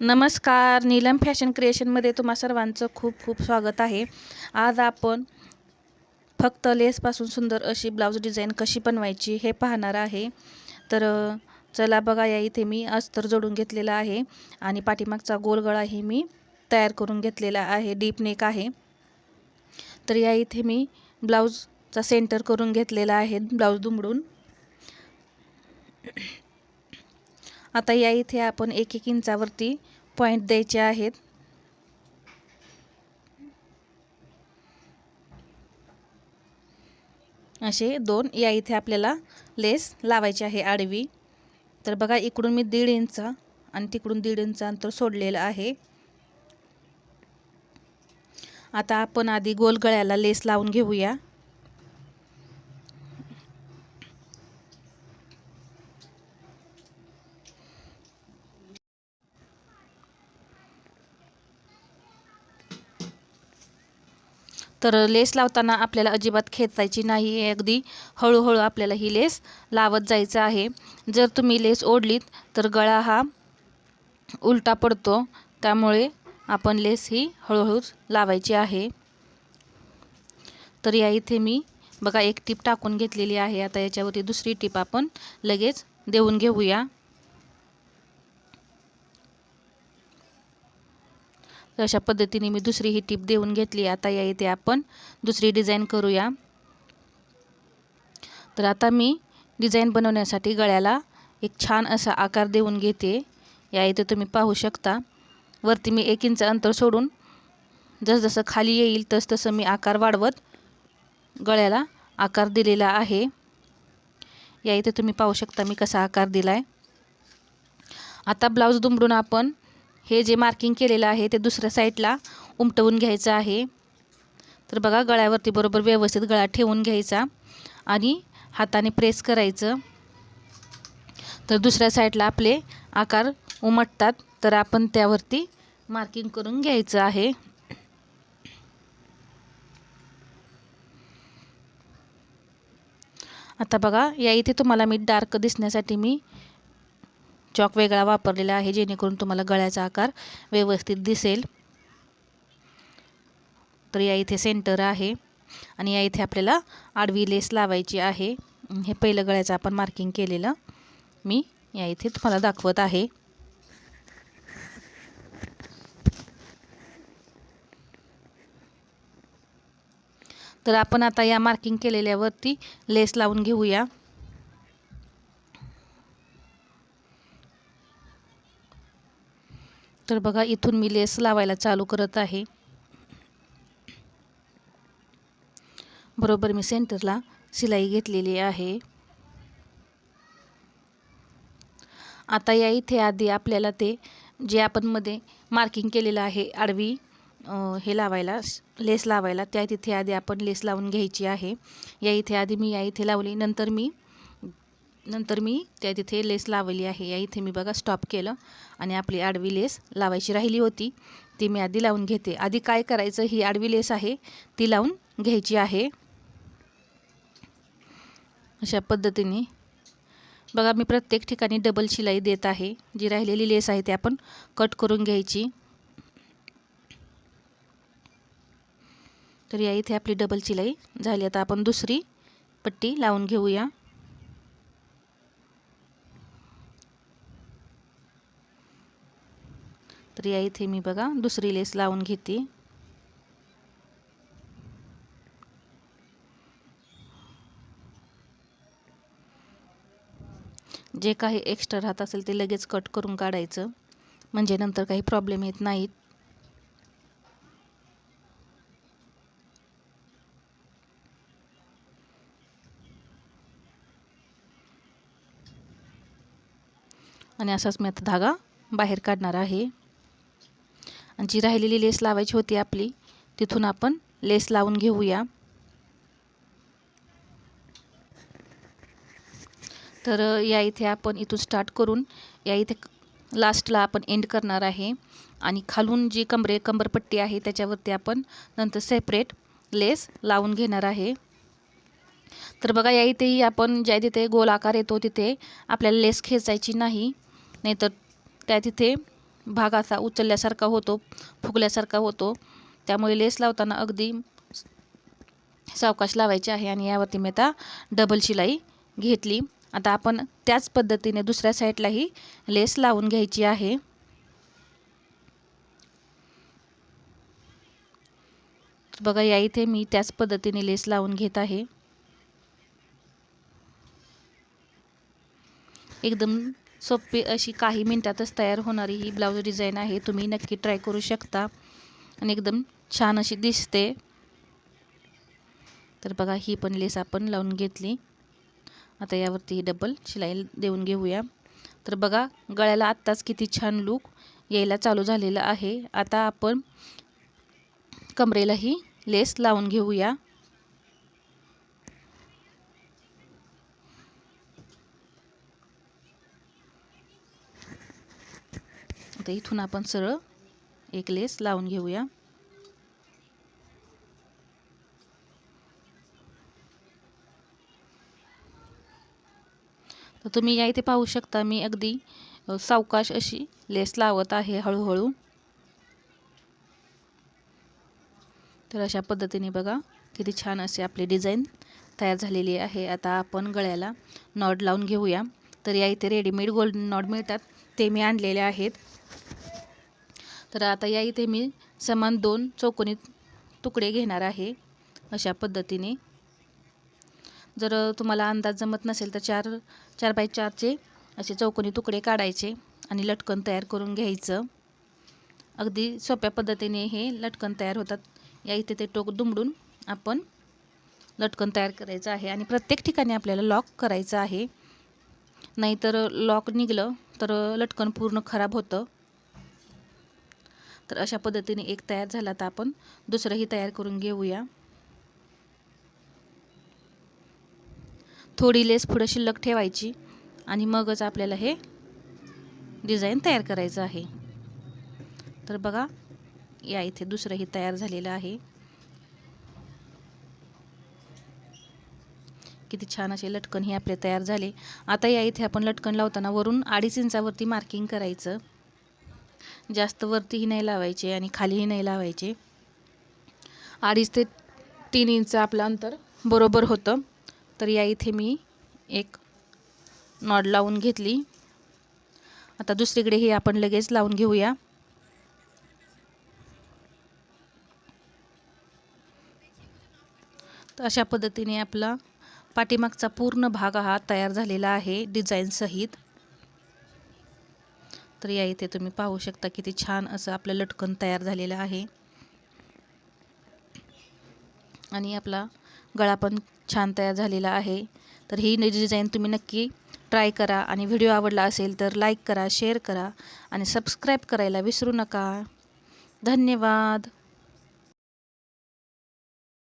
नमस्कार. नीलम फॅशन क्रिएशनमध्ये तुम्हा सर्वांचं खूप खूप स्वागत आहे. आज आपण फक्त लेसपासून सुंदर अशी ब्लाऊज डिझाईन कशी बनवायची हे पाहणार आहे. तर चला बघा या इथे मी अस्तर जोडून घेतलेला आहे आणि पाठीमागचा गोलगळाही मी तयार करून घेतलेला आहे. डीप नेक आहे. तर या इथे मी ब्लाऊजचा सेंटर करून घेतलेला आहे. ब्लाऊज दुमडून. आता या इथे आपण एक एक इंचावरती पॉईंट द्यायचे आहेत. असे दोन या इथे आपल्याला लेस लावायची आहे आडवी. तर बघा इकडून मी दीड इंच आणि तिकडून दीड इंच अंतर सोडलेलं आहे. आता आपण आधी गोल गळ्याला लेस लावून घेऊया. तर लेस लावताना आपल्याला अजिबात खेचायची नाही आहे अगदी. हळूहळू आपल्याला ही लेस लावत जायचं आहे. जर तुम्ही लेस ओढलीत तर गळा हा उलटा पडतो. त्यामुळे आपण लेस ही हळूहळूच लावायची आहे. तर या इथे मी बघा एक टीप टाकून घेतलेली आहे. आता याच्यावरती दुसरी टीप आपण लगेच देऊन घेऊया. तर अशा पद्धतीने मी दुसरी ही टीप देऊन घेतली. आता या इथे आपण दुसरी डिझाईन करूया. तर आता मी डिझाईन बनवण्यासाठी गळ्याला एक छान असा आकार देऊन घेते. या इथे तुम्ही पाहू शकता. वरती मी एक इंच अंतर सोडून जसजसं खाली येईल तसतसं मी आकार वाढवत गळ्याला आकार दिलेला आहे. या इथे तुम्ही पाहू शकता मी कसा आकार दिला आहे आता ब्लाऊज दुमडून आपण हे जे मार्किंग केलेलं आहे ते दुसऱ्या साईडला उमटवून घ्यायचं आहे. तर बघा गळ्यावरती बरोबर व्यवस्थित गळा ठेवून घ्यायचा आणि हाताने प्रेस करायचं. तर दुसऱ्या साईडला आपले आकार उमटतात तर आपण त्यावरती मार्किंग करून घ्यायचं आहे. आता बघा या इथे तुम्हाला मी डार्क दिसण्यासाठी मी चॉक वेगळा वापरलेला आहे जेणेकरून तुम्हाला गळ्याचा आकार व्यवस्थित दिसेल. तर या इथे सेंटर आहे आणि या इथे आपल्याला आडवी लेस लावायची आहे. हे पहिलं गळ्याचं आपण मार्किंग केलेलं. मी या इथे तुम्हाला दाखवत आहे. तर आपण आता या मार्किंग केलेल्यावरती लेस लावून घेऊया. तर बघा इथून मी लेस लावायला चालू करत आहे. बरोबर मी सेंटरला शिलाई घेतलेली आहे. आता या इथे आधी आपल्याला ते जे आपण मध्ये मार्किंग केलेलं आहे आडवी हे लावायला लेस लावायला त्या तिथे आधी आपण लेस लावून घ्यायची आहे. या इथे आधी मी या इथे लावली नंतर मी नंतर मी त्या तिथे लेस लावली आहे. या इथे मी बघा स्टॉप केलं आणि आपली आडवी लेस लावायची राहिली होती. ती मी आधी लावून घेते. आधी काय करायचं ही आडवी लेस आहे ती लावून घ्यायची आहे. अशा पद्धतीने. बघा मी प्रत्येक ठिकाणी डबल शिलाई देत आहे. जी राहिलेली लेस आहे ती आपण कट करून घ्यायची. तर या इथे आपली डबल शिलाई झाली. आता आपण दुसरी पट्टी लावून घेऊया. तर या इथे मी बघा दुसरी लेस लावून घेते. जे काही एक्स्ट्रा राहत असेल ते लगेच कट करून काढायचं. म्हणजे नंतर काही प्रॉब्लेम येत नाहीत. आणि असाच मी आता धागा बाहेर काढणार आहे. जी राहिलेली लेस लावायची होती आपली तिथून आपण लेस लावून घेऊया. तर या इथे आपण इथून स्टार्ट करून या इथे लास्टला आपण एंड करणार आहे. आणि खालून जी कमरे कंबरपट्टी आहे त्याच्यावरती आपण नंतर सेपरेट लेस लावून घेणार आहे. तर बघा या इथेही आपण ज्या तिथे गोल आकार येतो तिथे आपल्याला लेस खेचायची नाही. नाहीतर त्या तिथे भाग असा उचलल्यासारखा होतो फुगल्यासारखा होतो. त्यामुळे लेस लावताना अगदी सावकाश लावायची आहे आणि यावरती मी आता डबल शिलाई घेतली. आता आपण त्याच पद्धतीने दुसऱ्या साईडलाही लेस लावून घ्यायची आहे. बघा या इथे मी त्याच पद्धतीने लेस लावून घेत आहे. एकदम सोपी अशी काही मिनटातच तयार होणारी ही ब्लाऊज डिझाईन आहे. तुम्ही नक्की ट्राय करू शकता. आणि एकदम छान अशी दिसते. तर बघा ही पण लेस आपण लावून घेतली. आता यावरती ही डबल शिलाई देऊन घेऊया. तर बघा गळ्याला आत्ताच किती छान लूक यायला चालू झालेलं आहे. आता आपण कमरेलाही लेस लावून घेऊया. आता इथून आपण सरळ एक लेस लावून घेऊया. तर तुम्ही या इथे पाहू शकता मी अगदी सावकाश अशी लेस लावत आहे हळूहळू. तर अशा पद्धतीने बघा किती छान असे आपली डिझाईन तयार झालेली आहे. आता आपण गळ्याला नॉड लावून घेऊया. तर या इथे रेडीमेड गोल्डन नॉड मिळतात ते मी आणलेले आहेत. तर आता या इथे मी समान दोन चौकोनी तुकडे घेणार आहे अशा पद्धतीने. जर तुम्हाला अंदाज जमत नसेल तर चार चार बाय चारचे असे चौकोनी तुकडे काढायचे आणि लटकन तयार करून घ्यायचं. अगदी सोप्या पद्धतीने हे लटकन तयार होतात. या इथे ते टोक दुमडून आपण लटकन तयार करायचं आहे आणि प्रत्येक ठिकाणी आपल्याला लॉक करायचं आहे. नाहीतर लॉक निघलं तर लटकन पूर्ण खराब होतं. तर अशा पद्धतीने एक तयार झाला तर आपण दुसरंही तयार करून घेऊया. थोडी लेस पुढं शिल्लक ठेवायची आणि मगच आपल्याला हे डिझाईन तयार करायचं आहे. तर बघा या इथे दुसरंही तयार झालेलं आहे. किती छान असे लटकन हे आपले तयार झाले. आता या इथे आपण लटकन लावताना वरून अडीच इंचावरती मार्किंग करायचं. जास्त वरतीही नाही लावायचे आणि खालीही नाही लावायचे. अडीच ते तीन इंच आपलं अंतर बरोबर होतं. तर या इथे मी एक नॉड लावून घेतली. आता दुसरीकडे हे आपण लगेच लावून घेऊया. तर अशा पद्धतीने आपला पाठीमागचा पूर्ण भाग हा तयार झालेला आहे डिझाईनसहित तर या इथे तुम्ही पाहू शकता किती छान असं आपलं लटकन तयार झालेलं आहे. आणि आपला गळा पण छान तयार झालेला आहे. तर ही डिझाईन तुम्ही नक्की ट्राय करा आणि व्हिडिओ आवडला असेल तर लाईक करा शेअर करा आणि सबस्क्राईब करायला विसरू नका. धन्यवाद.